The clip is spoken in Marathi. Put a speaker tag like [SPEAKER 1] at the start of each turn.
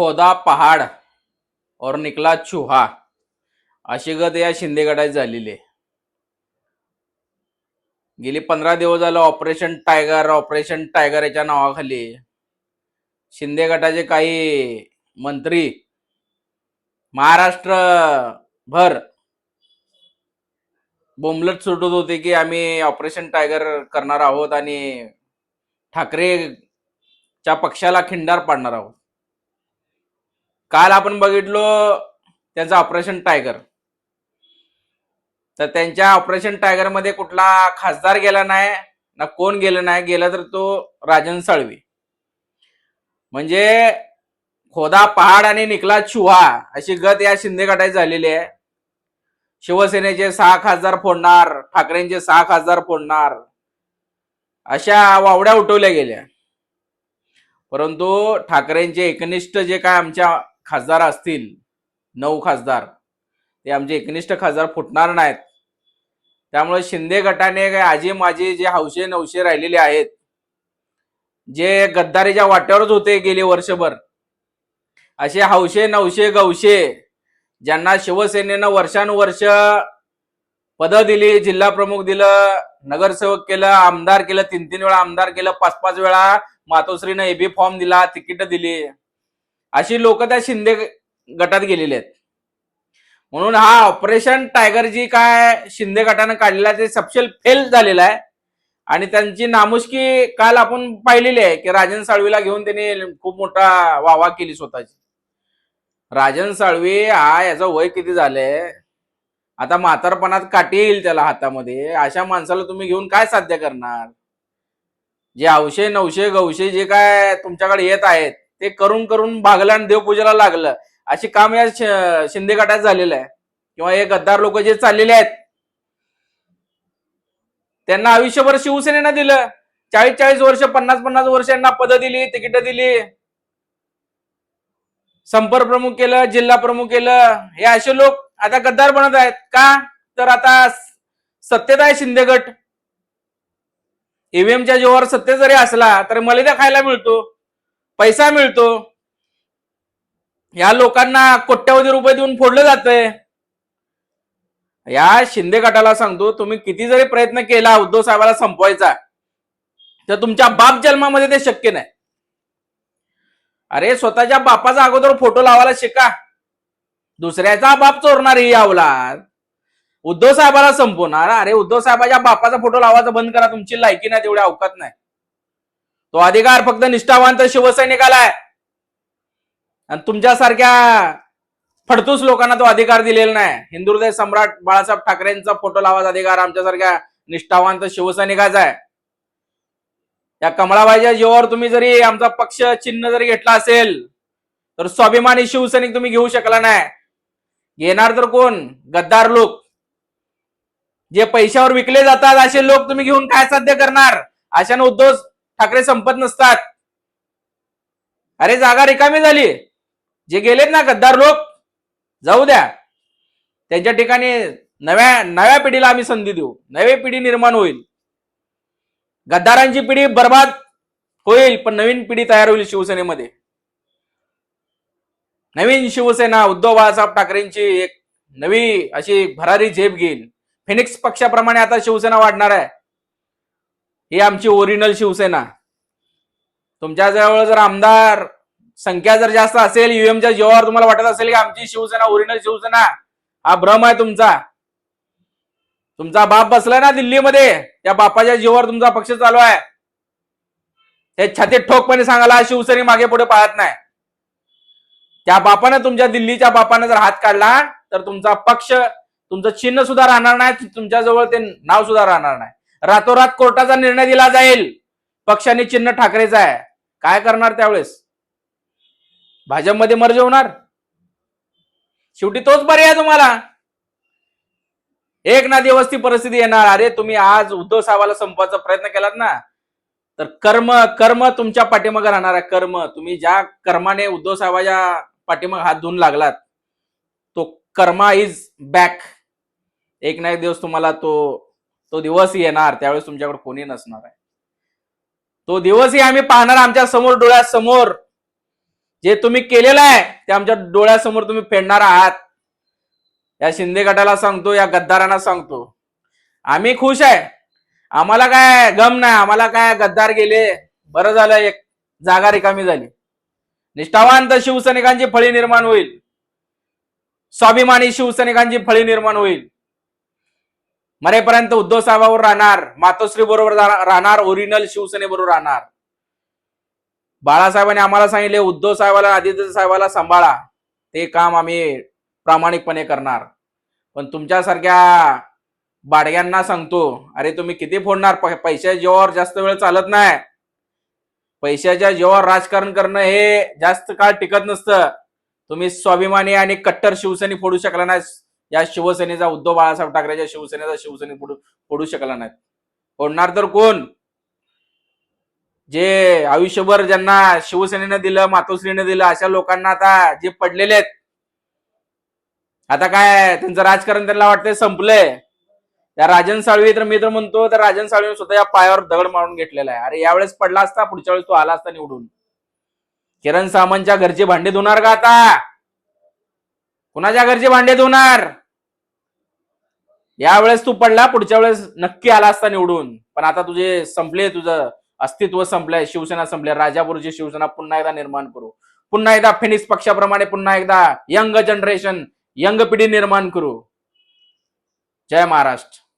[SPEAKER 1] खोदा पहाड और निकला चुहा. अशी गत या शिंदे गटाची झालेली आहे. गेली पंधरा दिवस झालं ऑपरेशन टायगर ऑपरेशन टायगर याच्या नावाखाली. शिंदे गटाचे काही मंत्री महाराष्ट्र भर बोंबलत सुटत होते की आम्ही ऑपरेशन टायगर करणार आहोत आणि ठाकरेच्या पक्षाला खिंडार पाडणार आहोत. काल आपण बघितलो त्यांचं ऑपरेशन टायगर तर त्यांच्या ऑपरेशन टायगरमध्ये कुठला खासदार गेला नाही ना कोण गेलं नाही गेला तर तो राजन साळवी. म्हणजे खोदा पहाड आणि निकला चुहा अशी गत या शिंदे गटाची झालेली आहे. शिवसेनेचे सहा खासदार फोडणार ठाकरेंचे सहा खासदार फोडणार अशा वावड्या उठवल्या गेल्या. परंतु ठाकरेंचे एकनिष्ठ जे काय आमच्या खासदार असतील नऊ खासदार. ते आमचे एकनिष्ठ खासदार फुटणार नाहीत. त्यामुळे शिंदे गटाने काय आजी माजी जे हौशे नवशे राहिलेले आहेत जे गद्दारीच्या वाट्यावरच होते गेले वर्षभर असे हौशे नवशे गवशे ज्यांना शिवसेनेनं वर्षानुवर्ष पदं दिली जिल्हा प्रमुख दिलं नगरसेवक केलं आमदार केलं तीन तीन वेळा आमदार केलं पाच पाच वेळा मातोश्रीनं एबी फॉर्म दिला तिकीट दिली. अशी लोक त्या शिंदे गटात गेलेले आहेत. म्हणून हा ऑपरेशन टायगर जी काय शिंदे गटानं काढलेला ते सपशेल फेल झालेला आहे. आणि त्यांची नामुष्की काल आपण पाहिलेली आहे की राजन साळवीला घेऊन त्यांनी खूप मोठा वावा केली स्वतःची. राजन साळवी हा याचं वय किती झालंय? आता म्हातारपणात काठी येईल त्याला हातामध्ये. अशा माणसाला तुम्ही घेऊन काय साध्य करणार? जे अवशे नवशे गवशे जे काय तुमच्याकडे येत आहेत ते करून करून भागलं आणि देवपूजेला लागलं. अशी काम या शिंदे गटात झालेलं आहे. किंवा हे गद्दार लोक जे चाललेले आहेत त्यांना आयुष्यभर शिवसेनेनं दिलं. चाळीस चाळीस वर्ष पन्नास पन्नास वर्ष यांना पद दिली तिकीट दिली. संपर्क प्रमुख केलं जिल्हा प्रमुख केलं. हे असे लोक आता गद्दार बनत आहेत. का? तर आता सत्तेत आहे शिंदे गट. ईव्हीएमच्या जीवावर सत्य जरी असला तर मलिदा खायला मिळतो. पैसा मिळतो. या लोकांना कोट्यावधी रुपये देऊन फोडलं जातंय. या शिंदे गटाला सांगतो तुम्ही किती जरी प्रयत्न केला उद्धव साहेबाला संपवायचा तर तुमच्या बाप जन्मामध्ये ते शक्य नाही. अरे स्वतःच्या बापाचा अगोदर फोटो लावायला शिका. दुसऱ्याचा बाप चोरणार ही अवलाद. उद्धव साहेबाला संपवणार. अरे उद्धव साहेबाच्या बापाचा फोटो लावायचा बंद करा तुमची लायकी नाही तेवढ्या अवकात नाही. तो अधिकार फक्त निष्ठावंत शिवसैनिकाला आहे. आणि तुमच्यासारख्या फडतूस लोकांना तो अधिकार दिलेला नाही. हिंदुहृदय सम्राट बाळासाहेब ठाकरेंचा फोटो लावायचा अधिकार आमच्यासारख्या निष्ठावंत शिवसैनिकाचा आहे. या कमळाबाईच्या जीवावर तुम्ही जरी आमचा पक्ष चिन्ह जरी घेतला असेल तर स्वाभिमानी शिवसैनिक तुम्ही घेऊ शकला नाही. घेणार तर कोण? गद्दार लोक. जे पैशावर विकले जातात असे लोक तुम्ही घेऊन काय साध्य करणार? अशाने उद्धव ठाकरे संपत नसतात. अरे जागा रिकामी झाली. जे गेलेत ना गद्दार लोक जाऊ द्या. त्यांच्या ठिकाणी नव्या नव्या पिढीला आम्ही संधी देऊ. नवी पिढी निर्माण होईल. गद्दारांची पिढी बर्बाद होईल पण नवीन पिढी तयार होईल शिवसेनेमध्ये. नवीन शिवसेना उद्धव बाळासाहेब ठाकरेंची एक नवी अशी भरारी झेप घेईल. फिनिक्स पक्षाप्रमाणे आता शिवसेना वाढणार आहे. ही आमची ओरिजिनल शिवसेना. तुमच्या जवळ जर आमदार संख्या जर जास्त असेल UM युएमच्या जीवावर तुम्हाला वाटत असेल की आमची शिवसेना ओरिजिनल शिवसेना हा भ्रम आहे तुमचा. तुमचा बाप बसलाय ना दिल्लीमध्ये त्या बापाच्या जीवावर तुमचा पक्ष चालू आहे. हे छातीत ठोकपणे सांगायला शिवसेने मागे पुढे पाहत नाही. त्या बापानं तुमच्या दिल्लीच्या बापानं जर हात काढला तर तुमचा पक्ष तुमचं चिन्ह सुद्धा राहणार नाही तुमच्या जवळ ते नाव सुद्धा राहणार नाही. रातोरात कोर्टाचा निर्णय दिला जाईल. पक्षाने चिन्ह ठाकरेचं आहे. काय करणार त्यावेळेस? भाजपमध्ये मर्ज होणार? शेवटी तोच पर्याय तुम्हाला. एक ना दिवस ती परिस्थिती येणार. अरे तुम्ही आज उद्धव साहेबाला संपवायचा प्रयत्न केलात ना? तर कर्म कर्म तुमच्या पाठीमागे राहणार आहे. कर्म. तुम्ही ज्या कर्माने उद्धव साहेबाच्या पाठीमागे हात धुवून लागलात तो कर्मा इज बॅक एक ना एक दिवस तुम्हाला तो तो दिवस येणार त्यावेळेस तुमच्याकडे कोणी नसणार आहे. तो दिवसही आम्ही पाहणार आमच्यासमोर डोळ्यासमोर. जे तुम्ही केलेलं आहे ते आमच्या डोळ्यासमोर तुम्ही फेडणार आहात. या शिंदे गटाला सांगतो या गद्दारांना सांगतो. आम्ही खुश आहे. आम्हाला काय गम नाही आम्हाला काय गद्दार गेले. बरं झालं एक जागा रिकामी झाली. निष्ठावांत शिवसैनिकांची फळी निर्माण होईल. स्वाभिमानी शिवसैनिकांची फळी निर्माण होईल. मरेपर्यंत उद्धव साहेबावर राहणार मातोश्री बरोबर राहणार ओरिजिनल शिवसेनेबरोबर राहणार. बाळासाहेबांनी आम्हाला सांगितले उद्धव साहेबाला आदित्य साहेबाला सांभाळा. ते काम आम्ही प्रामाणिकपणे करणार. पण तुमच्यासारख्या बाडग्यांना सांगतो अरे तुम्ही किती फोडणार? प- पैशाच्या जास्त वेळ चालत नाही. पैशाच्या जेव्हा राजकारण करणं हे जास्त काळ टिकत नसतं. तुम्ही स्वाभिमानी आणि कट्टर शिवसैनिक फोडू शकला नाही या शिवसेनेचा उद्धव बाळासाहेब ठाकरेच्या शिवसेनेचा शिवसेने फोडू शकला नाही फोडणार तर कोण? जे आयुष्यभर ज्यांना शिवसेनेनं दिलं मातोश्रीने दिलं अशा लोकांना आता जे पडलेले आहेत. आता काय त्यांचं राजकारण त्यांना वाटतंय संपलंय. त्या राजन साळवी तर मी तर म्हणतो तर राजन साळवी सुद्धा या पायावर दगड मारून घेतलेला आहे. अरे यावेळेस पडला असता पुढच्या वेळेस तो आला असता निवडून. किरण सामंतच्या घरचे भांडे धुणार का आता? कुणाच्या घरचे भांडे धुणार? यावेळेस तू पडला पुढच्या वेळेस नक्की आला असता निवडून. पण आता तुझे संपले तुझं अस्तित्व संपलंय शिवसेना संपले राजापूरची शिवसेना पुन्हा एकदा निर्माण करू. पुन्हा एकदा फिनिक्स पक्षाप्रमाणे पुन्हा एकदा यंग जनरेशन यंग पिढी निर्माण करू. जय महाराष्ट्र.